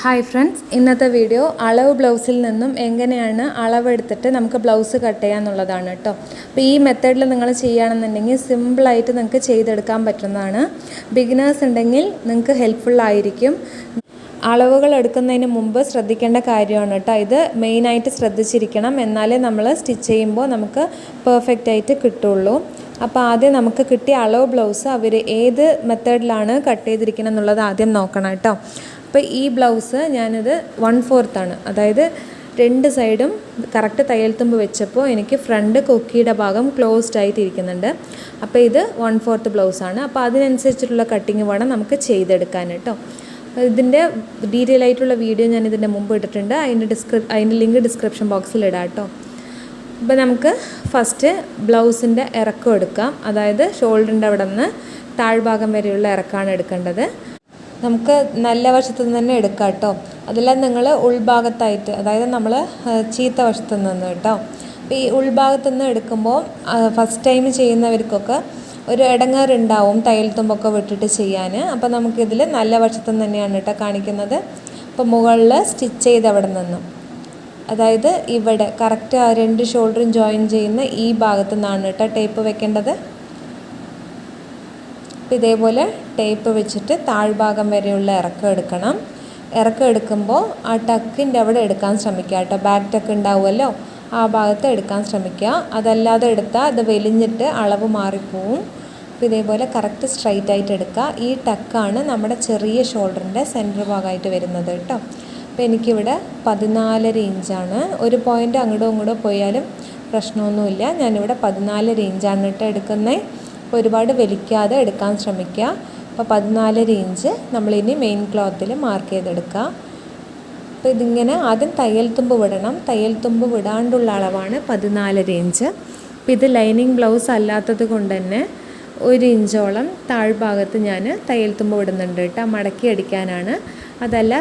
Hi friends ഇന്നത്തെ video അളവ് ബ്ലൗസിൽ നിന്നും എങ്ങനെയാണ് അളവെടുത്തിട്ട് നമുക്ക് ബ്ലൗസ് കട്ട് ചെയ്യാന്നുള്ളതാണ് കേട്ടോ അപ്പോൾ ഈ മെത്തേഡിൽ നിങ്ങൾ ചെയ്യുകയാണെന്നുണ്ടെങ്കിൽ സിമ്പിളായിട്ട് നിങ്ങൾക്ക് ചെയ്തെടുക്കാൻ പറ്റുന്നതാണ്. ബിഗിനേഴ്സ് ഉണ്ടെങ്കിൽ നിങ്ങൾക്ക് ഹെൽപ്ഫുൾ ആയിരിക്കും. അളവുകൾ എടുക്കുന്നതിന് മുമ്പ് ശ്രദ്ധിക്കേണ്ട കാര്യമാണ് കേട്ടോ ഇത് മെയിനായിട്ട് ശ്രദ്ധിച്ചിരിക്കണം. എന്നാലേ നമ്മൾ സ്റ്റിച്ച് ചെയ്യുമ്പോൾ നമുക്ക് പെർഫെക്റ്റ് ആയിട്ട് കിട്ടുള്ളൂ. അപ്പോൾ ആദ്യം നമുക്ക് കിട്ടിയ അളവ് ബ്ലൗസ് അവർ ഏത് മെത്തേഡിലാണ് കട്ട് ചെയ്തിരിക്കണം എന്നുള്ളത് ആദ്യം നോക്കണം കേട്ടോ അപ്പോൾ ഈ ബ്ലൗസ് ഞാനിത് വൺ ഫോർത്താണ് അതായത് രണ്ട് സൈഡും കറക്റ്റ് തയ്യൽ തുമ്പ് വെച്ചപ്പോൾ എനിക്ക് ഫ്രണ്ട് കൊക്കിയുടെ ഭാഗം ക്ലോസ്ഡ് ആയിട്ട് ഇരിക്കുന്നുണ്ട് അപ്പോൾ ഇത് വൺ ഫോർത്ത് ബ്ലൗസാണ്. അപ്പോൾ അതിനനുസരിച്ചിട്ടുള്ള കട്ടിങ് വേണം നമുക്ക് ചെയ്തെടുക്കാൻ കേട്ടോ. ഇതിന്റെ ഡീറ്റെയിൽ ആയിട്ടുള്ള വീഡിയോ ഞാൻ ഇതിന്റെ മുമ്പ് ഇട്ടിട്ടുണ്ട്. അതിന്റെ ഡിസ്ക്രി അതിന്റെ ലിങ്ക് ഡിസ്ക്രിപ്ഷൻ ബോക്സിൽ ഇടാം കേട്ടോ. അപ്പോൾ നമുക്ക് ഫസ്റ്റ് ബ്ലൗസിന്റെ ഇറക്കം എടുക്കാം. അതായത് ഷോൾഡറിന്റെ അവിടെ നിന്ന് താഴ്ഭാഗം വരെയുള്ള ഇറക്കമാണ് എടുക്കേണ്ടത്. നമുക്ക് നല്ല വശത്തു നിന്ന് തന്നെ എടുക്കാം കേട്ടോ. അതെല്ലാം നിങ്ങൾ ഉൾഭാഗത്തായിട്ട് അതായത് നമ്മൾ ചീത്ത വശത്തു നിന്ന് കേട്ടോ. അപ്പോൾ ഈ ഉൾഭാഗത്തു നിന്ന് എടുക്കുമ്പോൾ ഫസ്റ്റ് ടൈം ചെയ്യുന്നവർക്കൊക്കെ ഒരു ഇടങ്ങാറുണ്ടാവും തയ്യൽ തുമ്പൊക്കെ വിട്ടിട്ട് ചെയ്യാൻ. അപ്പോൾ നമുക്കിതിൽ നല്ല വശത്തു നിന്ന് തന്നെയാണ് കേട്ടോ കാണിക്കുന്നത്. അപ്പോൾ മുകളിൽ സ്റ്റിച്ച് ചെയ്ത് അവിടെ നിന്നും. അതായത് ഇവിടെ കറക്റ്റ് രണ്ട് ഷോൾഡറും ജോയിൻ ചെയ്യുന്ന ഈ ഭാഗത്തു നിന്നാണ് കേട്ടോ ടേപ്പ് വെക്കേണ്ടത്. ഇതേപോലെ ടേപ്പ് വെച്ചിട്ട് താഴ്ഭാഗം വരെയുള്ള ഇറക്കം എടുക്കണം. ഇറക്കം എടുക്കുമ്പോൾ ആ ടക്കിന്റെ അവിടെ എടുക്കാൻ ശ്രമിക്കുക കേട്ടോ. ബാക്ക് ടക്ക് ഉണ്ടാവുമല്ലോ? ആ ഭാഗത്ത് എടുക്കാൻ ശ്രമിക്കുക. അതല്ലാതെ എടുത്താൽ അത് വലിഞ്ഞിട്ട് അളവ് മാറിപ്പോവും. അപ്പോൾ ഇതേപോലെ കറക്റ്റ് സ്ട്രൈറ്റ് ആയിട്ട് എടുക്കുക. ഈ ടക്കാണ് നമ്മുടെ ചെറിയ ഷോൾഡറിന്റെ സെന്റർ ഭാഗമായിട്ട് വരുന്നത് കേട്ടോ. അപ്പോൾ എനിക്കിവിടെ പതിനാലര ഇഞ്ചാണ്. ഒരു പോയിന്റ് അങ്ങോട്ടും ഇങ്ങോട്ടും പോയാലും പ്രശ്നമൊന്നുമില്ല. ഞാനിവിടെ പതിനാലര ഇഞ്ചാണ് കേട്ടോ എടുക്കുന്നത്. ഒരുപാട് വലിക്കാതെ എടുക്കാൻ ശ്രമിക്കുക. അപ്പോൾ പതിനാലര ഇഞ്ച് നമ്മളിനി മെയിൻ ക്ലോത്തിൽ മാർക്ക് ചെയ്തെടുക്കുക. അപ്പോൾ ഇതിങ്ങനെ ആദ്യം തയ്യൽ തുമ്പ് വിടണം. തയ്യൽ തുമ്പ് വിടാണ്ടുള്ള അളവാണ് പതിനാലര ഇഞ്ച്. അപ്പോൾ ഇത് ലൈനിങ് ബ്ലൗസ് അല്ലാത്തത് കൊണ്ട് തന്നെ ഒരു ഇഞ്ചോളം താഴ്ഭാഗത്ത് ഞാൻ തയ്യൽ തുമ്പ് വിടുന്നുണ്ട് കേട്ടോ. മടക്കി അടിക്കാനാണ്. അതല്ല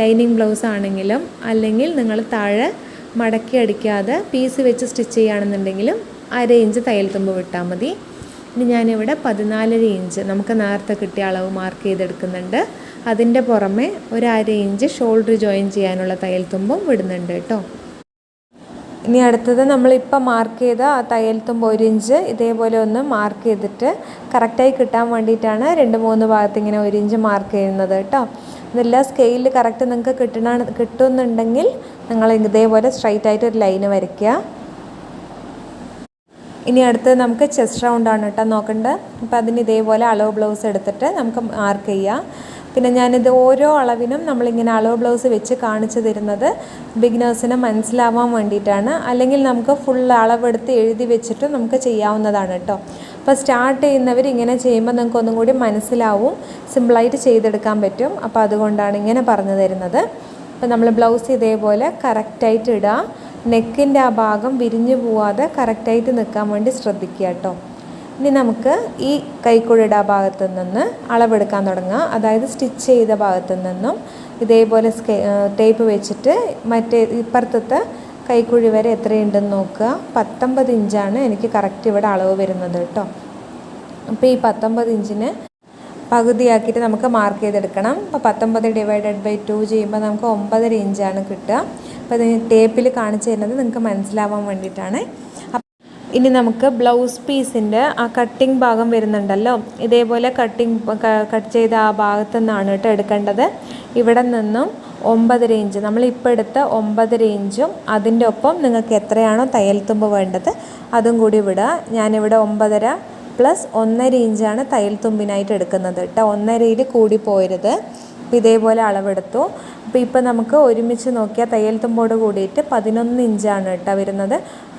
ലൈനിങ് ബ്ലൗസ് ആണെങ്കിലും അല്ലെങ്കിൽ നിങ്ങൾ താഴെ മടക്കി അടിക്കാതെ പീസ് വെച്ച് സ്റ്റിച്ച് ചെയ്യുകയാണെന്നുണ്ടെങ്കിലും അര ഇഞ്ച് തയ്യൽ തുമ്പ് വിട്ടാൽ മതി. ഇനി ഞാനിവിടെ പതിനാലര ഇഞ്ച് നമുക്ക് നേരത്തെ കിട്ടിയ അളവ് മാർക്ക് ചെയ്തെടുക്കുന്നുണ്ട്. അതിന്റെ പുറമെ ഒരു അര ഇഞ്ച് ഷോൾഡർ ജോയിൻ ചെയ്യാനുള്ള തയ്യൽ തുമ്പും വിടുന്നുണ്ട് കേട്ടോ. ഇനി അടുത്തത് നമ്മളിപ്പോൾ മാർക്ക് ചെയ്ത ആ തയ്യൽ തുമ്പ് ഒരു ഇഞ്ച് ഇതേപോലെ ഒന്ന് മാർക്ക് ചെയ്തിട്ട് കറക്റ്റായി കിട്ടാൻ വേണ്ടിയിട്ടാണ് രണ്ട് മൂന്ന് ഭാഗത്ത് ഇങ്ങനെ ഒരു ഇഞ്ച് മാർക്ക് ചെയ്യുന്നത് കേട്ടോ. ഇതെല്ലാം സ്കെയിലിൽ കറക്റ്റ് നിങ്ങൾക്ക് കിട്ടണ കിട്ടുന്നുണ്ടെങ്കിൽ നിങ്ങൾ ഇതേപോലെ സ്ട്രൈറ്റ് ആയിട്ട് ഒരു ലൈന് വരയ്ക്കുക. ഇനി അടുത്ത് നമുക്ക് ചെസ്റ്റ് റൗണ്ടാണ് കേട്ടോ നോക്കേണ്ടത് അപ്പോൾ അതിന് ഇതേപോലെ അളവ് ബ്ലൗസ് എടുത്തിട്ട് നമുക്ക് മാർക്ക് ചെയ്യാം. പിന്നെ ഞാനിത് ഓരോ അളവിനും നമ്മളിങ്ങനെ അളവ് ബ്ലൗസ് വെച്ച് കാണിച്ചു തരുന്നത് ബിഗിനേഴ്സിന് മനസ്സിലാവാൻ വേണ്ടിയിട്ടാണ്. അല്ലെങ്കിൽ നമുക്ക് ഫുൾ അളവെടുത്ത് എഴുതി വെച്ചിട്ട് നമുക്ക് ചെയ്യാവുന്നതാണ് കേട്ടോ. അപ്പോൾ സ്റ്റാർട്ട് ചെയ്യുന്നവർ ഇങ്ങനെ ചെയ്യുമ്പോൾ നിങ്ങൾക്ക് ഒന്നും കൂടി മനസ്സിലാവും. സിമ്പിളായിട്ട് ചെയ്തെടുക്കാൻ പറ്റും. അപ്പോൾ അതുകൊണ്ടാണ് ഇങ്ങനെ പറഞ്ഞു തരുന്നത്. അപ്പോൾ നമ്മൾ ബ്ലൗസ് ഇതേപോലെ കറക്റ്റായിട്ട് ഇടുക നെക്കിന്റെ ആ ഭാഗം വിരിഞ്ഞു പോവാതെ കറക്റ്റായിട്ട് നിൽക്കാൻ വേണ്ടി ശ്രദ്ധിക്കുക കേട്ടോ. ഇനി നമുക്ക് ഈ കൈക്കുഴിയുടെ ആ ഭാഗത്തു നിന്ന് അളവെടുക്കാൻ തുടങ്ങുക അതായത് സ്റ്റിച്ച് ചെയ്ത ഭാഗത്തു നിന്നും ഇതേപോലെ ടേപ്പ് വെച്ചിട്ട് മറ്റേ ഇപ്പുറത്തത്തെ കൈക്കുഴി വരെ എത്രയുണ്ടെന്ന് നോക്കുക. പത്തൊമ്പത് ഇഞ്ചാണ് എനിക്ക് കറക്റ്റ് ഇവിടെ അളവ് വരുന്നത് കേട്ടോ. അപ്പോൾ ഈ പത്തൊമ്പത് ഇഞ്ചിന് പകുതിയാക്കിയിട്ട് നമുക്ക് മാർക്ക് ചെയ്തെടുക്കണം. അപ്പോൾ പത്തൊമ്പത് ഡിവൈഡഡ് ബൈ ടു ചെയ്യുമ്പോൾ നമുക്ക് ഒമ്പതര ഇഞ്ചാണ് കിട്ടുക. അപ്പോൾ ടേപ്പിൽ കാണിച്ചു തരുന്നത് നിങ്ങൾക്ക് മനസ്സിലാവാൻ വേണ്ടിയിട്ടാണ്. ഇനി നമുക്ക് ബ്ലൗസ് പീസിന്റെ ആ കട്ടിങ് ഭാഗം വരുന്നുണ്ടല്ലോ. ഇതേപോലെ കട്ടിങ് കട്ട് ചെയ്ത ആ ഭാഗത്തു നിന്നാണ് കേട്ടോ എടുക്കേണ്ടത്. ഇവിടെ നിന്നും ഒമ്പതര ഇഞ്ച് നമ്മളിപ്പോൾ എടുത്ത ഒമ്പതര ഇഞ്ചും അതിന്റെ ഒപ്പം നിങ്ങൾക്ക് എത്രയാണോ തയ്യൽ തുമ്പ് വേണ്ടത് അതും കൂടി വിടുക. ഞാനിവിടെ ഒമ്പതര പ്ലസ് ഒന്നര ഇഞ്ചാണ് തയ്യൽ തുമ്പിനായിട്ട് എടുക്കുന്നത് കേട്ടോ. ഒന്നരയിൽ കൂടി പോരുത്. ഇതേപോലെ അളവെടുത്തു. അപ്പോൾ ഇപ്പോൾ നമുക്ക് ഒരുമിച്ച് നോക്കിയാൽ തയ്യൽ തുമ്പോട് കൂടിയിട്ട് പതിനൊന്ന് ഇഞ്ചാണ് കേട്ടോ വരുന്നത്.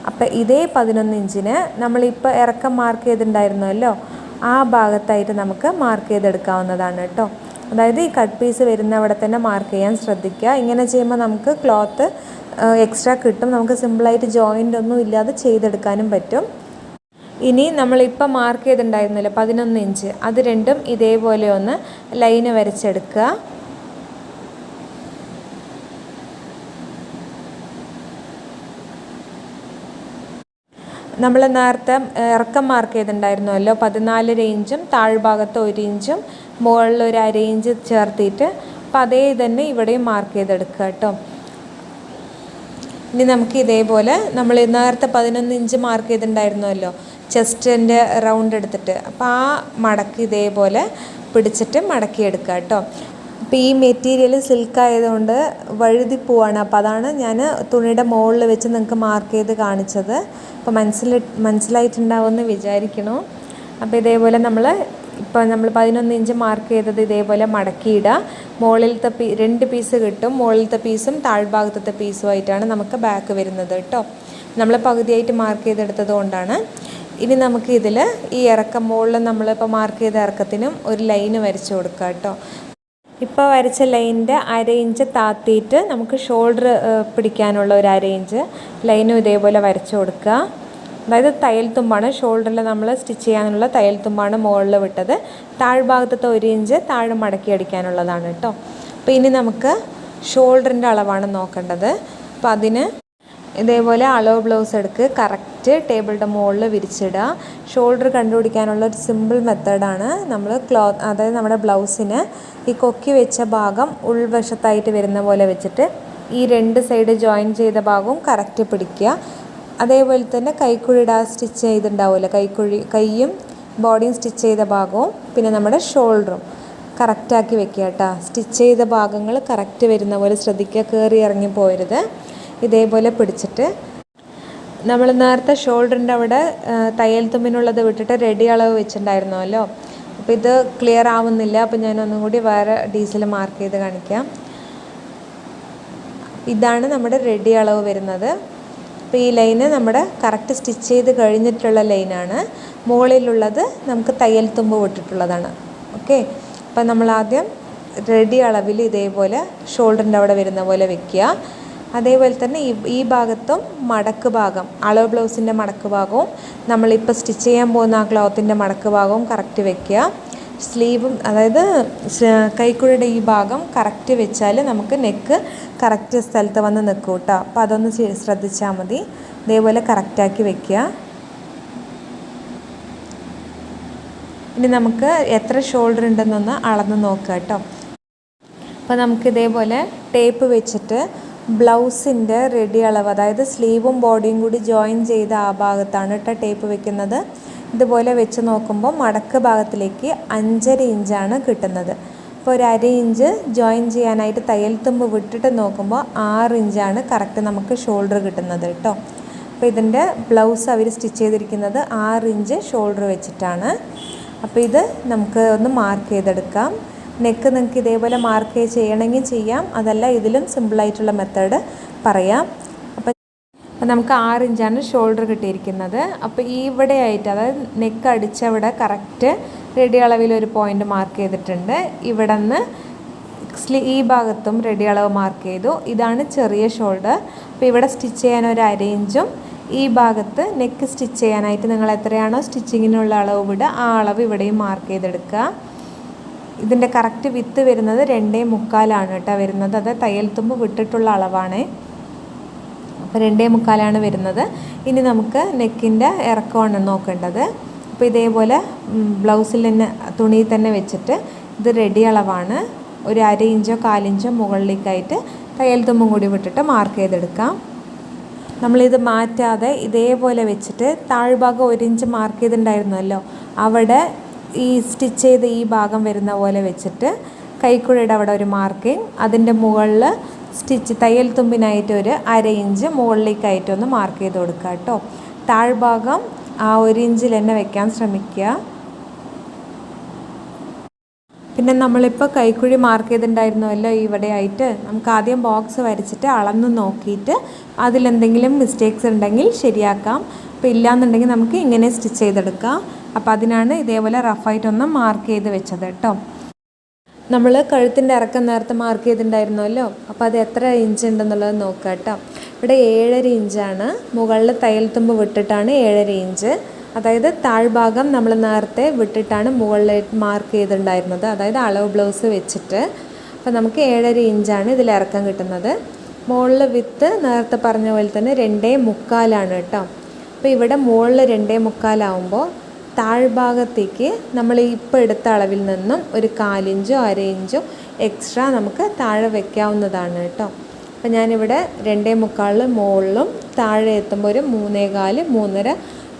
അപ്പോൾ ഇതേ പതിനൊന്ന് ഇഞ്ചിന് നമ്മളിപ്പോൾ ഇറക്കം മാർക്ക് ചെയ്തിട്ടുണ്ടായിരുന്നല്ലോ ആ ഭാഗത്തായിട്ട് നമുക്ക് മാർക്ക് ചെയ്തെടുക്കാവുന്നതാണ് കേട്ടോ. അതായത് ഈ കട്ട് പീസ് വരുന്ന അവിടെ തന്നെ മാർക്ക് ചെയ്യാൻ ശ്രദ്ധിക്കുക. ഇങ്ങനെ ചെയ്യുമ്പോൾ നമുക്ക് ക്ലോത്ത് എക്സ്ട്രാ കിട്ടും. നമുക്ക് സിമ്പിളായിട്ട് ജോയിന്റ് ഒന്നും ഇല്ലാതെ ചെയ്തെടുക്കാനും പറ്റും. ഇനി നമ്മളിപ്പോൾ മാർക്ക് ചെയ്തിട്ടുണ്ടായിരുന്നില്ല പതിനൊന്ന് ഇഞ്ച്. അത് രണ്ടും ഇതേപോലെ ഒന്ന് ലൈന് വരച്ചെടുക്കുക. നമ്മൾ നേരത്തെ ഇറക്കം മാർക്ക് ചെയ്തിട്ടുണ്ടായിരുന്നല്ലോ. പതിനാല് ഇഞ്ചും താഴ്ഭാഗത്ത് ഒരു ഇഞ്ചും മുകളിൽ ഒരു അര ഇഞ്ച് ചേർത്തിട്ട് അപ്പോൾ അതേ തന്നെ ഇവിടെയും മാർക്ക് ചെയ്തെടുക്കുക കേട്ടോ. ഇനി നമുക്ക് ഇതേപോലെ നമ്മൾ നേരത്തെ പതിനൊന്ന് ഇഞ്ച് മാർക്ക് ചെയ്തിട്ടുണ്ടായിരുന്നല്ലോ ചെസ്റ്റിന്റെ റൗണ്ട് എടുത്തിട്ട്. അപ്പോൾ ആ മടക്ക് ഇതേപോലെ പിടിച്ചിട്ട് മടക്കിയെടുക്കുക കേട്ടോ. അപ്പോൾ ഈ മെറ്റീരിയൽ സിൽക്ക് ആയതുകൊണ്ട് വഴുതി പോവാണ്. അപ്പോൾ അതാണ് ഞാൻ തുണിയുടെ മുകളിൽ വെച്ച് നിങ്ങൾക്ക് മാർക്ക് ചെയ്ത് കാണിച്ചത്. അപ്പോൾ മനസ്സിൽ മനസ്സിലായിട്ടുണ്ടാവുമെന്ന് വിചാരിക്കണു അപ്പോൾ ഇതേപോലെ നമ്മൾ ഇപ്പോൾ നമ്മൾ പതിനൊന്ന് ഇഞ്ച് മാർക്ക് ചെയ്തത് ഇതേപോലെ മടക്കിയിടുക. മുകളിലത്തെ പീ രണ്ട് പീസ് കിട്ടും. മുകളിലത്തെ പീസും താഴ്ഭാഗത്തെ പീസുമായിട്ടാണ് നമുക്ക് ബാക്ക് വരുന്നത് കേട്ടോ. നമ്മൾ പകുതിയായിട്ട് മാർക്ക് ചെയ്തെടുത്തത് കൊണ്ടാണ്. ഇനി നമുക്ക് ഇതിൽ ഈ ഇറക്കം മുകളിൽ നമ്മളിപ്പോൾ മാർക്ക് ചെയ്ത ഇറക്കത്തിനും ഒരു ലൈന് വരച്ചു കൊടുക്കുക കേട്ടോ. ഇപ്പോൾ വരച്ച ലൈനിന്റെ അര ഇഞ്ച് താത്തിയിട്ട് നമുക്ക് ഷോൾഡർ പിടിക്കാനുള്ള ഒരു അര ഇഞ്ച് ലൈനും ഇതേപോലെ വരച്ചു കൊടുക്കുക. അതായത് തയ്യൽ തുമ്പാണ്. ഷോൾഡറിൽ നമ്മൾ സ്റ്റിച്ച് ചെയ്യാനുള്ള തയ്യൽ തുമ്പാണ് മുകളിൽ വിട്ടത്. താഴ്ഭാഗത്തത്തെ ഒരു ഇഞ്ച് താഴെ മടക്കി അടിക്കാനുള്ളതാണ് കേട്ടോ അപ്പോൾ ഇനി നമുക്ക് ഷോൾഡറിന്റെ അളവാണ് നോക്കേണ്ടത്. അപ്പോൾ അതിന് ഇതേപോലെ അളവ് ബ്ലൗസ് എടുക്ക് കറക്റ്റ് ടേബിളിന്റെ മുകളിൽ വിരിച്ചിടുക. ഷോൾഡർ കണ്ടുപിടിക്കാനുള്ള ഒരു സിമ്പിൾ മെത്തേഡാണ് നമ്മൾ ക്ലോത്ത് അതായത് നമ്മുടെ ബ്ലൗസിന് ഈ കൊക്കി വെച്ച ഭാഗം ഉൾവശത്തായിട്ട് വരുന്ന പോലെ വെച്ചിട്ട് ഈ രണ്ട് സൈഡ് ജോയിൻ ചെയ്ത ഭാഗവും കറക്റ്റ് പിടിക്കുക. അതേപോലെ തന്നെ കൈക്കുഴിയുടെ ആ സ്റ്റിച്ച് ചെയ്തിട്ടുണ്ടാവുമല്ലോ കൈക്കുഴി കൈയും ബോഡിയും സ്റ്റിച്ച് ചെയ്ത ഭാഗവും പിന്നെ നമ്മുടെ ഷോൾഡറും കറക്റ്റാക്കി വെക്കുക കേട്ടോ. സ്റ്റിച്ച് ചെയ്ത ഭാഗങ്ങൾ കറക്റ്റ് വരുന്ന പോലെ ശ്രദ്ധിക്കുക. കയറി ഇറങ്ങി പോരുത് ഇതേപോലെ പിടിച്ചിട്ട് നമ്മൾ നേരത്തെ ഷോൾഡറിന്റെ അവിടെ തയ്യൽ തുമ്പിനുള്ളത് വിട്ടിട്ട് റെഡി അളവ് വെച്ചിട്ടുണ്ടായിരുന്നല്ലോ. അപ്പോൾ ഇത് ക്ലിയർ ആവുന്നില്ല. അപ്പോൾ ഞാൻ ഒന്നും കൂടി വേറെ ഡീസൽ മാർക്ക് ചെയ്ത് കാണിക്കാം. ഇതാണ് നമ്മുടെ റെഡി അളവ് വരുന്നത്. അപ്പോൾ ഈ ലൈന് നമ്മുടെ കറക്റ്റ് സ്റ്റിച്ച് ചെയ്ത് കഴിഞ്ഞിട്ടുള്ള ലൈനാണ്. മുകളിലുള്ളത് നമുക്ക് തയ്യൽ തുമ്പ് വിട്ടിട്ടുള്ളതാണ്. ഓക്കെ? അപ്പോൾ നമ്മൾ ആദ്യം റെഡി അളവിൽ ഇതേപോലെ ഷോൾഡറിന്റെ അവിടെ വരുന്ന പോലെ വെക്കുക. അതേപോലെ തന്നെ ഈ ഈ ഭാഗത്തും മടക്ക് ഭാഗം അളവ് ബ്ലൗസിന്റെ മടക്ക് ഭാഗവും നമ്മളിപ്പോൾ സ്റ്റിച്ച് ചെയ്യാൻ പോകുന്ന ആ ക്ലോത്തിന്റെ മടക്ക് ഭാഗവും കറക്റ്റ് വെക്കുക. സ്ലീവും അതായത് കൈക്കുഴയുടെ ഈ ഭാഗം കറക്റ്റ് വെച്ചാൽ നമുക്ക് നെക്ക് കറക്റ്റ് സ്ഥലത്ത് വന്ന് നിൽക്കും കേട്ടോ. അപ്പോൾ അതൊന്ന് ശ്രദ്ധിച്ചാൽ മതി. ഇതേപോലെ കറക്റ്റാക്കി വെക്കുക. ഇനി നമുക്ക് എത്ര ഷോൾഡർ ഉണ്ടെന്നൊന്ന് അളന്ന് നോക്കുക കേട്ടോ. അപ്പോൾ നമുക്ക് ഇതേപോലെ ടേപ്പ് വെച്ചിട്ട് ബ്ലൗസിന്റെ റെഡി അളവ് അതായത് സ്ലീവും ബോഡിയും കൂടി ജോയിൻ ചെയ്ത ആ ഭാഗത്താണ് കേട്ടോ ടേപ്പ് വെക്കുന്നത്. ഇതുപോലെ വെച്ച് നോക്കുമ്പോൾ മടക്ക് ഭാഗത്തിലേക്ക് അഞ്ചര ഇഞ്ചാണ് കിട്ടുന്നത്. അപ്പോൾ ഒരു അര ഇഞ്ച് ജോയിൻ ചെയ്യാനായിട്ട് തയ്യൽ തുമ്പ് വിട്ടിട്ട് നോക്കുമ്പോൾ ആറ് ഇഞ്ചാണ് കറക്റ്റ് നമുക്ക് ഷോൾഡർ കിട്ടുന്നത് കേട്ടോ അപ്പോൾ ഇതിന്റെ ബ്ലൗസ് അവർ സ്റ്റിച്ച് ചെയ്തിരിക്കുന്നത് ആറ് ഇഞ്ച് ഷോൾഡർ വെച്ചിട്ടാണ്. അപ്പോൾ ഇത് നമുക്ക് ഒന്ന് മാർക്ക് ചെയ്തെടുക്കാം. നെക്ക് നിങ്ങൾക്ക് ഇതേപോലെ മാർക്ക് ചെയ്യണമെങ്കിൽ ചെയ്യാം. അതല്ല ഇതിലും സിമ്പിളായിട്ടുള്ള മെത്തേഡ് പറയാം. അപ്പം നമുക്ക് ആറ് ഇഞ്ചാണ് ഷോൾഡർ കിട്ടിയിരിക്കുന്നത്. അപ്പോൾ ഈ ഇവിടെ ആയിട്ട് അതായത് നെക്ക് അടിച്ചവിടെ കറക്റ്റ് റെഡി അളവിൽ ഒരു പോയിന്റ് മാർക്ക് ചെയ്തിട്ടുണ്ട്. ഇവിടെ നിന്ന് സ്ലീ ഈ ഭാഗത്തും റെഡി അളവ് മാർക്ക് ചെയ്തു. ഇതാണ് ചെറിയ ഷോൾഡർ അപ്പോൾ ഇവിടെ സ്റ്റിച്ച് ചെയ്യാൻ ഒരു അര ഇഞ്ചും ഈ ഭാഗത്ത് നെക്ക് സ്റ്റിച്ച് ചെയ്യാനായിട്ട് നിങ്ങൾ എത്രയാണോ സ്റ്റിച്ചിങ്ങിനുള്ള അളവ് വിടുക ആ അളവ് ഇവിടെയും മാർക്ക് ചെയ്തെടുക്കുക. ഇതിന്റെ കറക്റ്റ് വിത്ത് വരുന്നത് രണ്ടേ മുക്കാലാണ് കേട്ടോ വരുന്നത്. അത് തയ്യൽ തുമ്പ് വിട്ടിട്ടുള്ള അളവാണ്. അപ്പോൾ രണ്ടേ മുക്കാലാണ് വരുന്നത്. ഇനി നമുക്ക് നെക്കിന്റെ ഇറക്കമാണ് നോക്കേണ്ടത്. അപ്പോൾ ഇതേപോലെ ബ്ലൗസിൽ തന്നെ തുണിയിൽ തന്നെ വെച്ചിട്ട് ഇത് റെഡി അളവാണ്. ഒരു അര ഇഞ്ചോ കാലിഞ്ചോ മുകളിലേക്കായിട്ട് തയ്യൽ തുമ്പും കൂടി വിട്ടിട്ട് മാർക്ക് ചെയ്തെടുക്കാം. നമ്മളിത് മാറ്റാതെ ഇതേപോലെ വെച്ചിട്ട് താഴ്ഭാഗം ഒരു ഇഞ്ച് മാർക്ക് ചെയ്തിട്ടുണ്ടായിരുന്നല്ലോ. അവിടെ ഈ സ്റ്റിച്ച് ചെയ്ത് ഈ ഭാഗം വരുന്ന പോലെ വെച്ചിട്ട് കൈക്കുഴയുടെ അവിടെ ഒരു മാർക്കിങ് അതിന്റെ മുകളിൽ സ്റ്റിച്ച് തയ്യൽ തുമ്പിനായിട്ട് ഒരു അര ഇഞ്ച് മുകളിലേക്കായിട്ട് ഒന്ന് മാർക്ക് ചെയ്ത് കൊടുക്കുക കേട്ടോ. താഴ്ഭാഗം ആ ഒരു ഇഞ്ചിൽ തന്നെ വെക്കാൻ ശ്രമിക്കുക. പിന്നെ നമ്മളിപ്പോൾ കൈക്കുഴി മാർക്ക് ചെയ്തിട്ടുണ്ടായിരുന്നല്ലോ ഇവിടെ ആയിട്ട്. നമുക്ക് ആദ്യം ബോക്സ് വരച്ചിട്ട് അളന്ന് നോക്കിയിട്ട് അതിലെന്തെങ്കിലും മിസ്റ്റേക്സ് ഉണ്ടെങ്കിൽ ശരിയാക്കാം. അപ്പോൾ ഇല്ലയെന്നുണ്ടെങ്കിൽ നമുക്ക് ഇങ്ങനെ സ്റ്റിച്ച് ചെയ്തെടുക്കാം. അപ്പോൾ അതിനാണ് ഇതേപോലെ റഫായിട്ടൊന്ന് മാർക്ക് ചെയ്ത് വെച്ചത് കേട്ടോ നമ്മൾ കഴുത്തിന്റെ ഇറക്കം നേരത്തെ മാർക്ക് ചെയ്തിട്ടുണ്ടായിരുന്നല്ലോ അപ്പോൾ അത് എത്ര ഇഞ്ച് ഉണ്ടെന്നുള്ളത് നോക്കുക കേട്ടോ ഇവിടെ ഏഴര ഇഞ്ചാണ് മുകളിൽ തയ്യൽ തുമ്പ് വിട്ടിട്ടാണ് ഏഴര ഇഞ്ച് അതായത് താഴ്ഭാഗം നമ്മൾ നേരത്തെ വിട്ടിട്ടാണ് മുകളിൽ മാർക്ക് ചെയ്തിട്ടുണ്ടായിരുന്നത് അതായത് അളവ് ബ്ലൗസ് വെച്ചിട്ട്. അപ്പോൾ നമുക്ക് ഏഴര ഇഞ്ചാണ് ഇതിൽ ഇറക്കം കിട്ടുന്നത്. മുകളിൽ വിത്ത് നേരത്തെ പറഞ്ഞ പോലെ തന്നെ രണ്ടേ മുക്കാലാണ് കേട്ടോ അപ്പോൾ ഇവിടെ മുകളിൽ രണ്ടേ മുക്കാലാവുമ്പോൾ താഴ്ഭാഗത്തേക്ക് നമ്മൾ ഇപ്പോൾ എടുത്ത അളവിൽ നിന്നും ഒരു കാലിഞ്ചോ അര ഇഞ്ചോ എക്സ്ട്രാ നമുക്ക് താഴെ വെക്കാവുന്നതാണ് കേട്ടോ. അപ്പം ഞാനിവിടെ രണ്ടേ മുക്കാളിൽ മുകളിലും താഴെ എത്തുമ്പോൾ ഒരു മൂന്നേകാൽ മൂന്നര.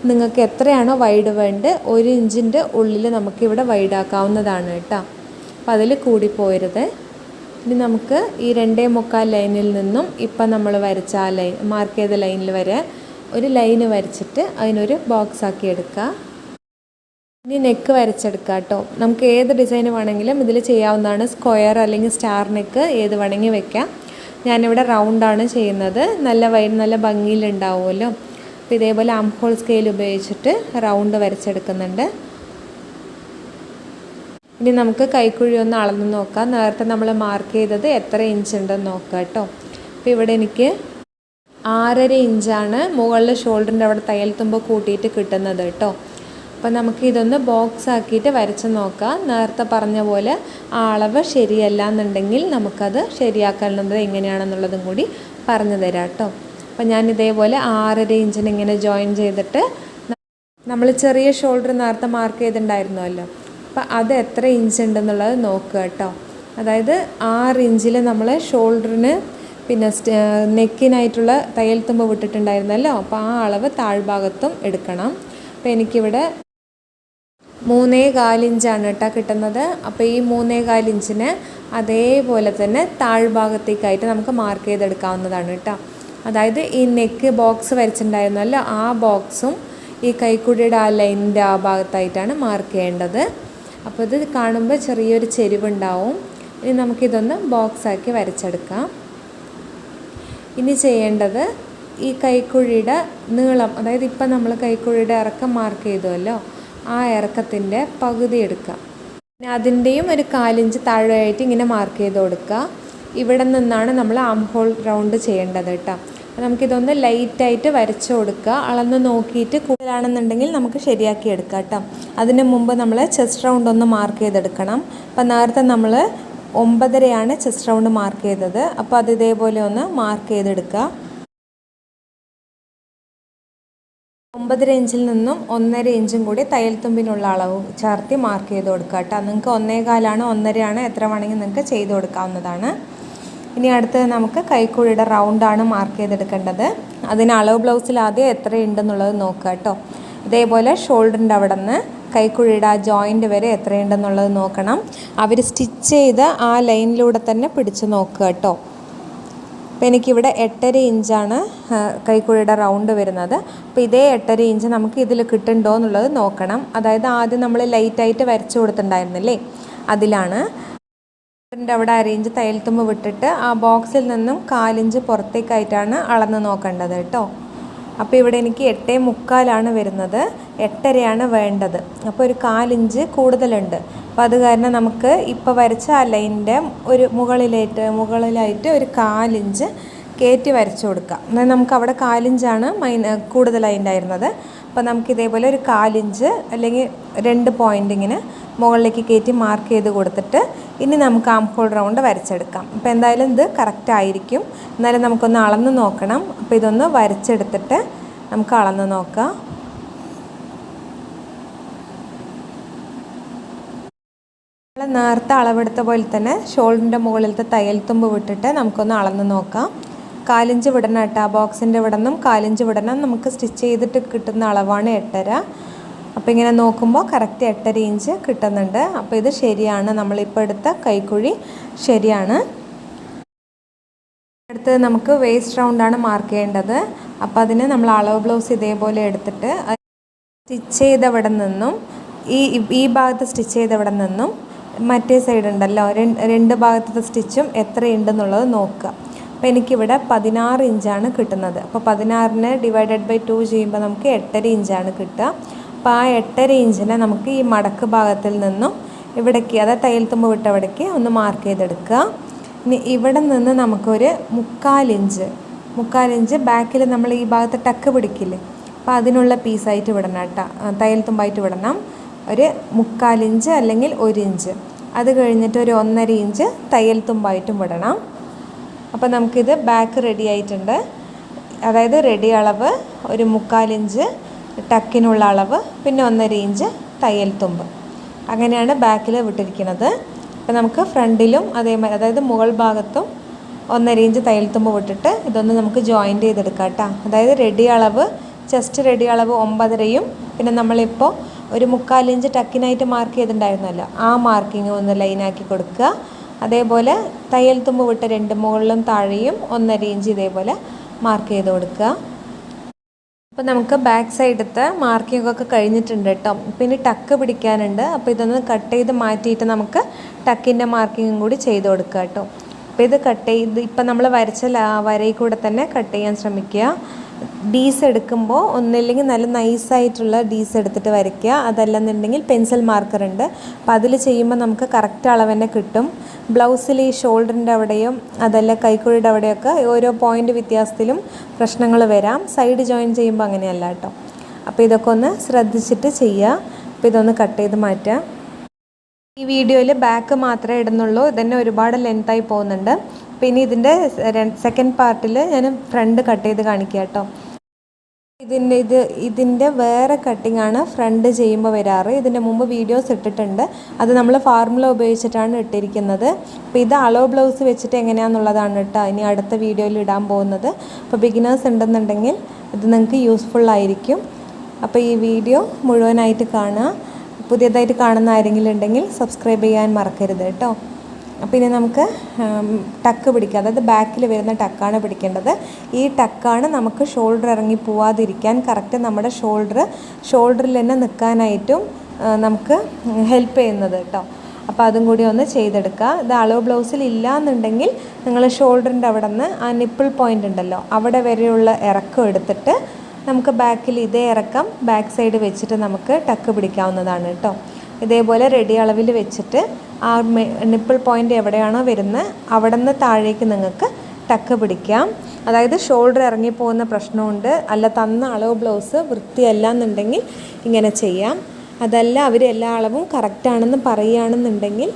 നിങ്ങൾക്ക് എത്രയാണോ വൈഡ് വേണ്ട ഒരു ഇഞ്ചിന്റെ ഉള്ളിൽ നമുക്കിവിടെ വൈഡാക്കാവുന്നതാണ് കേട്ടോ. അപ്പോൾ അതിൽ കൂടിപ്പോയരുത് ഇനി നമുക്ക് ഈ രണ്ടേ മുക്കാൽ ലൈനിൽ നിന്നും ഇപ്പം നമ്മൾ വരച്ച ആ ലൈൻ മാർക്ക് ചെയ്ത ലൈനിൽ വരെ ഒരു ലൈന് വരച്ചിട്ട് അതിനൊരു ബോക്സ് ആക്കി എടുക്കുക ഇനി നെക്ക് വരച്ചെടുക്കുക കേട്ടോ. നമുക്ക് ഏത് ഡിസൈൻ വേണമെങ്കിലും ഇതിൽ ചെയ്യാവുന്നതാണ്. സ്ക്വയർ അല്ലെങ്കിൽ സ്റ്റാർ നെക്ക് ഏത് വേണമെങ്കിൽ വെക്കാം. ഞാനിവിടെ റൗണ്ടാണ് ചെയ്യുന്നത്. നല്ല വൈ നല്ല ഭംഗിയിലുണ്ടാവുമല്ലോ അപ്പോൾ ഇതേപോലെ ആം ഹോൾ സ്കെയിൽ ഉപയോഗിച്ചിട്ട് റൗണ്ട് വരച്ചെടുക്കുന്നുണ്ട്. ഇനി നമുക്ക് കൈക്കുഴി ഒന്ന് അളന്ന് നോക്കാം. നേരത്തെ നമ്മൾ മാർക്ക് ചെയ്തത് എത്ര ഇഞ്ച് ഉണ്ടെന്ന് നോക്കാം കേട്ടോ. അപ്പോൾ ഇവിടെ എനിക്ക് ആറര ഇഞ്ചാണ് മുകളിൽ ഷോൾഡറിന്റെ അവിടെ തയ്യൽ തുമ്പ് കൂട്ടിയിട്ട് കിട്ടുന്നത് കേട്ടോ. അപ്പോൾ നമുക്ക് ഇതൊന്ന് ബോക്സ് ആക്കിയിട്ട് വരച്ച് നോക്കാം. നേരത്തെ പറഞ്ഞ പോലെ ആ അളവ് ശരിയല്ല എന്നുണ്ടെങ്കിൽ നമുക്കത് ശരിയാക്കേണ്ടത് എങ്ങനെയാണെന്നുള്ളതും കൂടി പറഞ്ഞു തരാം കേട്ടോ. അപ്പോൾ ഞാൻ ഇതേപോലെ ആറര ഇഞ്ചിന് ഇങ്ങനെ ജോയിൻ ചെയ്തിട്ട് നമ്മൾ ചെറിയ ഷോൾഡർ നേരത്തെ മാർക്ക് ചെയ്തിട്ടുണ്ടായിരുന്നല്ലോ. അപ്പോൾ അത് എത്ര ഇഞ്ച് ഉണ്ടെന്നുള്ളത് നോക്കുക കേട്ടോ. അതായത് ആറ് ഇഞ്ചിൽ നമ്മൾ ഷോൾഡറിന് പിന്നെ നെക്കിനായിട്ടുള്ള തയ്യൽ തുമ്പ് വിട്ടിട്ടുണ്ടായിരുന്നല്ലോ. അപ്പോൾ ആ അളവ് താഴ്ഭാഗത്തും എടുക്കണം. അപ്പോൾ എനിക്കിവിടെ മൂന്നേ കാലിഞ്ചാണ് കേട്ടോ കിട്ടുന്നത്. അപ്പോൾ ഈ മൂന്നേ കാലിഞ്ചിന് അതേപോലെ തന്നെ താഴ്ഭാഗത്തേക്കായിട്ട് നമുക്ക് മാർക്ക് ചെയ്തെടുക്കാവുന്നതാണ് കേട്ടോ. അതായത് ഈ നെക്ക് ബോക്സ് വരച്ചിട്ടുണ്ടായിരുന്നല്ലോ ആ ബോക്സും ഈ കൈക്കുടിയുടെ ആ ലൈനിന്റെ ആ ഭാഗത്തായിട്ടാണ് മാർക്ക് ചെയ്യേണ്ടത്. അപ്പോൾ ഇത് കാണുമ്പോൾ ചെറിയൊരു ചെരിവുണ്ടാവും. ഇനി നമുക്കിതൊന്ന് ബോക്സാക്കി വരച്ചെടുക്കാം. ഇനി ചെയ്യേണ്ടത് ഈ കൈക്കുഴിയുടെ നീളം അതായത് ഇപ്പം നമ്മൾ കൈക്കുഴിയുടെ ഇറക്കം മാർക്ക് ചെയ്തുവല്ലോ ആ ഇറക്കത്തിന്റെ പകുതി എടുക്കുക. പിന്നെ അതിന്റെയും ഒരു കാലിഞ്ച് താഴെയായിട്ട് ഇങ്ങനെ മാർക്ക് ചെയ്ത് കൊടുക്കുക. ഇവിടെ നിന്നാണ് നമ്മൾ ആം ഹോൾ റൗണ്ട് ചെയ്യേണ്ടത് കേട്ടോ. നമുക്കിതൊന്ന് ലൈറ്റായിട്ട് വരച്ചു കൊടുക്കുക. അളന്ന് നോക്കിയിട്ട് കൂടുതലാണെന്നുണ്ടെങ്കിൽ നമുക്ക് ശരിയാക്കി എടുക്കാം കേട്ടോ. അതിന് മുമ്പ് നമ്മൾ ചെസ്റ്റ് റൗണ്ട് ഒന്ന് മാർക്ക് ചെയ്തെടുക്കണം. അപ്പം നേരത്തെ നമ്മൾ ഒമ്പതരയാണ് ചെസ്റ്റ് റൗണ്ട് മാർക്ക് ചെയ്തത്. അപ്പോൾ അത് ഇതേപോലെ ഒന്ന് മാർക്ക് ചെയ്തെടുക്കുക. ഒമ്പതര ഇഞ്ചിൽ നിന്നും ഒന്നര ഇഞ്ചും കൂടി തയ്യൽ തുമ്പിനുള്ള അളവ് ചേർത്തി മാർക്ക് ചെയ്ത് കൊടുക്കുക കേട്ടോ. നിങ്ങൾക്ക് ഒന്നേകാലാണ് ഒന്നരയാണ് എത്ര വേണമെങ്കിൽ നിങ്ങൾക്ക് ചെയ്ത് കൊടുക്കാവുന്നതാണ്. ഇനി അടുത്തത് നമുക്ക് കൈക്കുഴിയുടെ റൗണ്ടാണ് മാർക്ക് ചെയ്തെടുക്കേണ്ടത്. അതിന് അളവ് ബ്ലൗസിൽ ആദ്യം എത്ര ഉണ്ടെന്നുള്ളത് നോക്കുക കേട്ടോ. ഇതേപോലെ ഷോൾഡറിന്റെ അവിടെ നിന്ന് കൈക്കുഴിയുടെ ആ ജോയിന്റ് വരെ എത്രയുണ്ടെന്നുള്ളത് നോക്കണം. അവർ സ്റ്റിച്ച് ചെയ്ത് ആ ലൈനിലൂടെ തന്നെ പിടിച്ച് നോക്കുക കേട്ടോ. അപ്പോൾ എനിക്കിവിടെ എട്ടര ഇഞ്ചാണ് കൈക്കുഴിയുടെ റൗണ്ട് വരുന്നത്. അപ്പോൾ ഇതേ എട്ടര ഇഞ്ച് നമുക്ക് ഇതിൽ കിട്ടുന്നുണ്ടോ എന്നുള്ളത് നോക്കണം. അതായത് ആദ്യം നമ്മൾ ലൈറ്റായിട്ട് വരച്ചു കൊടുത്തിട്ടുണ്ടായിരുന്നില്ലേ? അതിലാണ്. അവിടെ അരയിഞ്ച് തയ്യൽത്തുമ്പ് വിട്ടിട്ട് ആ ബോക്സിൽ നിന്നും കാലിഞ്ച് പുറത്തേക്കായിട്ടാണ് അളന്ന് നോക്കേണ്ടത് കേട്ടോ. അപ്പോൾ ഇവിടെ എനിക്ക് എട്ടേ മുക്കാലാണ് വരുന്നത്. എട്ടരയാണ് വേണ്ടത്. അപ്പോൾ ഒരു കാലിഞ്ച് കൂടുതലുണ്ട്. അപ്പോൾ അത് കാരണം നമുക്ക് ഇപ്പോൾ വരച്ച ആ ലൈനിന്റെ ഒരു മുകളിലായിട്ട് മുകളിലായിട്ട് ഒരു കാലിഞ്ച് കയറ്റി വരച്ചു കൊടുക്കാം. എന്നാൽ നമുക്ക് അവിടെ കാലിഞ്ചാണ് മൈന കൂടുതലായി ഉണ്ടായിരുന്നത്. അപ്പോൾ നമുക്ക് ഇതേപോലെ ഒരു കാലിഞ്ച് അല്ലെങ്കിൽ രണ്ട് പോയിന്റ് ഇങ്ങനെ മുകളിലേക്ക് കയറ്റി മാർക്ക് ചെയ്ത് കൊടുത്തിട്ട് ഇനി നമുക്ക് ആം ഹോൾ റൗണ്ട് വരച്ചെടുക്കാം. അപ്പോൾ എന്തായാലും ഇത് കറക്റ്റ് ആയിരിക്കും. എന്നാലും നമുക്കൊന്ന് അളന്ന് നോക്കണം. അപ്പോൾ ഇതൊന്ന് വരച്ചെടുത്തിട്ട് നമുക്ക് അളന്ന് നോക്കാം. നേരത്തെ അളവെടുത്ത പോലെ തന്നെ ഷോൾഡറിന്റെ മുകളിലത്തെ തയ്യൽ തുമ്പ് വിട്ടിട്ട് നമുക്കൊന്ന് അളന്ന് നോക്കാം. കാലിഞ്ച് വിടണം കേട്ടോ. ബോക്സിന്റെ ഇവിടെ നിന്നും കാലിഞ്ച് വിടണം. നമുക്ക് സ്റ്റിച്ച് ചെയ്തിട്ട് കിട്ടുന്ന അളവാണ് എട്ടര. അപ്പോൾ ഇങ്ങനെ നോക്കുമ്പോൾ കറക്റ്റ് എട്ടര ഇഞ്ച് കിട്ടുന്നുണ്ട്. അപ്പോൾ ഇത് ശരിയാണ്. നമ്മളിപ്പോൾ എടുത്ത കൈക്കുഴി ശരിയാണ്. അടുത്തത് നമുക്ക് വേസ്റ്റ് റൗണ്ടാണ് മാർക്ക് ചെയ്യേണ്ടത്. അപ്പോൾ അതിന് നമ്മൾ അളവ് ബ്ലൗസ് ഇതേപോലെ എടുത്തിട്ട് സ്റ്റിച്ച് ചെയ്തവിടെ നിന്നും ഈ ഈ ഭാഗത്ത് സ്റ്റിച്ച് ചെയ്തവിടെ നിന്നും മറ്റേ സൈഡ് ഉണ്ടല്ലോ രണ്ട് ഭാഗത്തെ സ്റ്റിച്ചും എത്രയുണ്ടെന്നുള്ളത് നോക്കുക. അപ്പോൾ എനിക്കിവിടെ പതിനാറ് ഇഞ്ചാണ് കിട്ടുന്നത്. അപ്പോൾ പതിനാറിന് ഡിവൈഡഡ് ബൈ ടു ചെയ്യുമ്പോൾ നമുക്ക് എട്ടര ഇഞ്ചാണ് കിട്ടുക. അപ്പോൾ ആ എട്ടര ഇഞ്ചിനെ നമുക്ക് ഈ മടക്ക് ഭാഗത്തിൽ നിന്നും ഇവിടേക്ക് അതായത് തയ്യൽ തുമ്പ് വിട്ടവിടേക്ക് ഒന്ന് മാർക്ക് ചെയ്തെടുക്കുക. ഇനി ഇവിടെ നിന്ന് നമുക്കൊരു മുക്കാലിഞ്ച് മുക്കാലിഞ്ച് ബാക്കിൽ നമ്മൾ ഈ ഭാഗത്ത് ടക്ക് പിടിക്കില്ലേ? അപ്പോൾ അതിനുള്ള പീസായിട്ട് വിടണം കേട്ടോ. തയ്യൽ തുമ്പായിട്ട് വിടണം. ഒരു മുക്കാലിഞ്ച് അല്ലെങ്കിൽ ഒരു ഇഞ്ച്. അത് കഴിഞ്ഞിട്ട് ഒരു ഒന്നര ഇഞ്ച് തയ്യൽ തുമ്പായിട്ടും വിടണം. അപ്പോൾ നമുക്കിത് ബാക്ക് റെഡി ആയിട്ടുണ്ട്. അതായത് റെഡി അളവ് ഒരു മുക്കാലിഞ്ച് ടക്കിനുള്ള അളവ് പിന്നെ ഒന്നര ഇഞ്ച് തയ്യൽ തുമ്പ്. അങ്ങനെയാണ് ബാക്കിൽ വിട്ടിരിക്കുന്നത്. അപ്പോൾ നമുക്ക് ഫ്രണ്ടിലും അതേമാതിരി അതായത് മുകൾ ഭാഗത്തും ഒന്നര ഇഞ്ച് തയ്യൽ തുമ്പ് വിട്ടിട്ട് ഇതൊന്ന് നമുക്ക് ജോയിന്റ് ചെയ്തെടുക്കാം കേട്ടോ അതായത് റെഡി അളവ് ചെസ്റ്റ് റെഡി അളവ് ഒമ്പതരയും പിന്നെ നമ്മളിപ്പോൾ ഒരു മുക്കാലിഞ്ച് ടക്കിനായിട്ട് മാർക്ക് ചെയ്തിട്ടുണ്ടായിരുന്നല്ലോ. ആ മാർക്കിങ് ഒന്ന് ലൈനാക്കി കൊടുക്കുക. അതേപോലെ തയ്യൽ തുമ്പ് വിട്ട് രണ്ട് മുകളിലും താഴെയും ഒന്നര ഇഞ്ച് ഇതേപോലെ മാർക്ക് ചെയ്ത് കൊടുക്കുക. അപ്പോൾ നമുക്ക് ബാക്ക് സൈഡത്തെ മാർക്കിംഗ് ഒക്കെ കഴിഞ്ഞിട്ടുണ്ട് കേട്ടോ. പിന്നെ ടക്ക് പിടിക്കാനുണ്ട്. അപ്പോൾ ഇതൊന്ന് കട്ട് ചെയ്ത് മാറ്റിയിട്ട് നമുക്ക് ടക്കിന്റെ മാർക്കിങ്ങും കൂടി ചെയ്ത് കൊടുക്കുക കേട്ടോ. അപ്പോൾ ഇത് കട്ട് ചെയ്ത് ഇപ്പം നമ്മൾ വരച്ച വരയിൽ കൂടെ തന്നെ കട്ട് ചെയ്യാൻ ശ്രമിക്കുക. ഡീസ് എടുക്കുമ്പോൾ ഒന്നില്ലെങ്കിൽ നല്ല നൈസായിട്ടുള്ള ഡീസ് എടുത്തിട്ട് വരയ്ക്കുക. അതല്ലെന്നുണ്ടെങ്കിൽ പെൻസിൽ മാർക്കർ ഉണ്ട്. അപ്പോൾ അതിൽ ചെയ്യുമ്പോൾ നമുക്ക് കറക്റ്റ് അളവ് തന്നെ കിട്ടും. ബ്ലൗസിൽ ഈ ഷോൾഡറിന്റെ അവിടെയും അതല്ല കൈക്കുഴിയുടെ അവിടെയൊക്കെ ഓരോ പോയിന്റ് വ്യത്യാസത്തിലും പ്രശ്നങ്ങൾ വരാം. സൈഡ് ജോയിൻ ചെയ്യുമ്പോൾ അങ്ങനെയല്ല കേട്ടോ. അപ്പോൾ ഇതൊക്കെ ഒന്ന് ശ്രദ്ധിച്ചിട്ട് ചെയ്യുക. അപ്പോൾ ഇതൊന്ന് കട്ട് ചെയ്ത് മാറ്റുക. ഈ വീഡിയോയിൽ ബാക്ക് മാത്രമേ ഇടുന്നുള്ളൂ. ഇതന്നെ ഒരുപാട് ലെങ്തായി പോകുന്നുണ്ട്. പിന്നെ ഇതിന്റെ സെക്കൻഡ് പാർട്ടിൽ ഞാൻ ഫ്രണ്ട് കട്ട് ചെയ്ത് കാണിക്കുക കേട്ടോ ഇതിന്റെ ഇത് ഇതിന്റെ വേറെ കട്ടിംഗ് ആണ് ഫ്രണ്ട് ചെയ്യുമ്പോൾ വരാറ്. ഇതിന്റെ മുമ്പ് വീഡിയോസ് ഇട്ടിട്ടുണ്ട്. അത് നമ്മൾ ഫാർമുല ഉപയോഗിച്ചിട്ടാണ് ഇട്ടിരിക്കുന്നത്. അപ്പോൾ ഇത് അളവ് ബ്ലൗസ് വെച്ചിട്ട് എങ്ങനെയാണെന്നുള്ളതാണ് കേട്ടോ ഇനി അടുത്ത വീഡിയോയിൽ ഇടാൻ പോകുന്നത്. അപ്പോൾ ബിഗിനേഴ്സ് ഉണ്ടെന്നുണ്ടെങ്കിൽ ഇത് നിങ്ങൾക്ക് യൂസ്ഫുള്ളായിരിക്കും അപ്പോൾ ഈ വീഡിയോ മുഴുവനായിട്ട് കാണുക. പുതിയതായിട്ട് കാണുന്ന ആരെങ്കിലും ഉണ്ടെങ്കിൽ സബ്സ്ക്രൈബ് ചെയ്യാൻ മറക്കരുത് കേട്ടോ പിന്നെ നമുക്ക് ടക്ക് പിടിക്കുക. അതായത് ബാക്കിൽ വരുന്ന ടക്കാണ് പിടിക്കേണ്ടത്. ഈ ടക്കാണ് നമുക്ക് ഷോൾഡർ ഇറങ്ങി പോവാതിരിക്കാൻ കറക്റ്റ് നമ്മുടെ ഷോൾഡർ ഷോൾഡറിൽ തന്നെ നിൽക്കാനായിട്ടും നമുക്ക് ഹെൽപ്പ് ചെയ്യുന്നത് കേട്ടോ. അപ്പോൾ അതും കൂടി ഒന്ന് ചെയ്തെടുക്കുക. ഇത് അളവ് ബ്ലൗസിൽ ഇല്ല എന്നുണ്ടെങ്കിൽ നിങ്ങൾ ഷോൾഡറിന്റെ അവിടെ നിന്ന് ആ നിപ്പിൾ പോയിന്റ് ഉണ്ടല്ലോ അവിടെ വരെയുള്ള ഇറക്കം എടുത്തിട്ട് നമുക്ക് ബാക്കിൽ ഇതേ ഇറക്കം ബാക്ക് സൈഡ് വെച്ചിട്ട് നമുക്ക് ടക്ക് പിടിക്കാവുന്നതാണ് കേട്ടോ. ഇതേപോലെ റെഡി അളവിൽ വെച്ചിട്ട് ആ നിപ്പിൾ പോയിന്റ് എവിടെയാണോ വരുന്നത് അവിടെ നിന്ന് താഴേക്ക് നിങ്ങൾക്ക് ടക്ക് പിടിക്കാം. അതായത് ഷോൾഡർ ഇറങ്ങിപ്പോകുന്ന പ്രശ്നമുണ്ട്. അല്ല തന്ന അളവ് ബ്ലൗസ് വൃത്തിയല്ല എന്നുണ്ടെങ്കിൽ ഇങ്ങനെ ചെയ്യാം. അതല്ല അവർ എല്ലാ അളവും കറക്റ്റാണെന്ന് പറയുകയാണെന്നുണ്ടെങ്കിൽ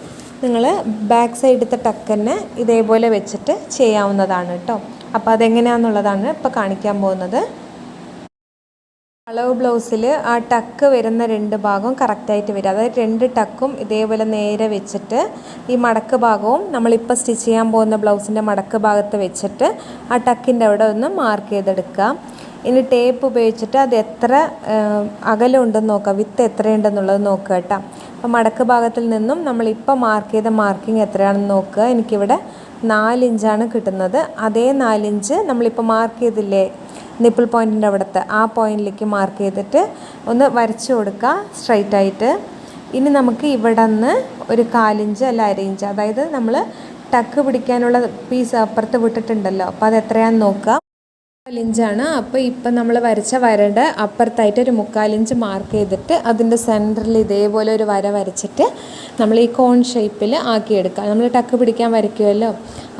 നിങ്ങൾ ബാക്ക് സൈഡത്തെ ടക്കന്നെ ഇതേപോലെ വെച്ചിട്ട് ചെയ്യാവുന്നതാണ് കേട്ടോ. അപ്പോൾ അതെങ്ങനെയാണെന്നുള്ളതാണ് ഇപ്പോൾ കാണിക്കാൻ പോകുന്നത്. അളവ് ബ്ലൗസിൽ ആ ടക്ക് വരുന്ന രണ്ട് ഭാഗവും കറക്റ്റായിട്ട് വരും. അതായത് രണ്ട് ടക്കും ഇതേപോലെ നേരെ വെച്ചിട്ട് ഈ മടക്ക് ഭാഗവും നമ്മളിപ്പോൾ സ്റ്റിച്ച് ചെയ്യാൻ പോകുന്ന ബ്ലൗസിന്റെ മടക്ക് ഭാഗത്ത് വെച്ചിട്ട് ആ ടക്കിന്റെ അവിടെ ഒന്ന് മാർക്ക് ചെയ്തെടുക്കുക. ഇനി ടേപ്പ് ഉപയോഗിച്ചിട്ട് അത് എത്ര അകലുണ്ടെന്ന് നോക്കുക വിത്ത് എത്രയുണ്ടെന്നുള്ളത് നോക്കുക കേട്ടോ. അപ്പോൾ മടക്ക് ഭാഗത്തിൽ നിന്നും നമ്മളിപ്പോൾ മാർക്ക് ചെയ്ത മാർക്കിംഗ് എത്രയാണെന്ന് നോക്കുക. എനിക്കിവിടെ നാലിഞ്ചാണ് കിട്ടുന്നത്. അതേ നാലിഞ്ച് നമ്മളിപ്പോൾ മാർക്ക് ചെയ്തില്ലേ? നിപ്പിൾ പോയിന്റിന്റെ അവിടുത്തെ ആ പോയിന്റിലേക്ക് മാർക്ക് ചെയ്തിട്ട് ഒന്ന് വരച്ചു കൊടുക്കുക സ്ട്രൈറ്റ് ആയിട്ട്. ഇനി നമുക്ക് ഇവിടെ നിന്ന് ഒരു കാലിഞ്ച് അല്ല അര ഇഞ്ച് അതായത് നമ്മൾ ടക്ക് പിടിക്കാനുള്ള പീസ് അപ്പുറത്ത് വിട്ടിട്ടുണ്ടല്ലോ. അപ്പോൾ അത് എത്രയാണെന്ന് നോക്കുക മുക്കാലിഞ്ചാണ് അപ്പോൾ ഇപ്പം നമ്മൾ വരച്ച വരയുടെ അപ്പുറത്തായിട്ട് ഒരു മുക്കാലിഞ്ച് മാർക്ക് ചെയ്തിട്ട് അതിന്റെ സെന്ററിൽ ഇതേപോലെ ഒരു വര വരച്ചിട്ട് നമ്മൾ ഈ കോൺ ഷേപ്പിൽ ആക്കിയെടുക്കുക നമ്മൾ ടക്ക് പിടിക്കാൻ വരയ്ക്കുമല്ലോ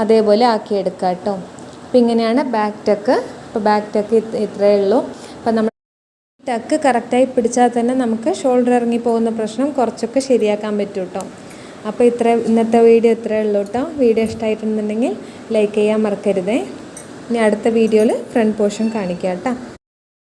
അതേപോലെ ആക്കിയെടുക്കുക കേട്ടോ അപ്പോൾ ഇങ്ങനെയാണ് ബാക്ക് ടക്ക് അപ്പോൾ ബാക്ക് ടക്ക് ഇത്രയേ ഉള്ളൂ. അപ്പം നമ്മൾ ടക്ക് കറക്റ്റായി പിടിച്ചാൽ തന്നെ നമുക്ക് ഷോൾഡർ ഇറങ്ങി പോകുന്ന പ്രശ്നം കുറച്ചൊക്കെ ശരിയാക്കാൻ പറ്റും കേട്ടോ അപ്പോൾ ഇത്ര ഇന്നത്തെ വീഡിയോ ഇത്രയേ ഉള്ളൂ കേട്ടോ വീഡിയോ ഇഷ്ടമായിട്ടുണ്ടെന്നുണ്ടെങ്കിൽ ലൈക്ക് ചെയ്യാൻ മറക്കരുതേ. ഇനി അടുത്ത വീഡിയോയിൽ ഫ്രണ്ട് പോർഷൻ കാണിക്കാം കേട്ടോ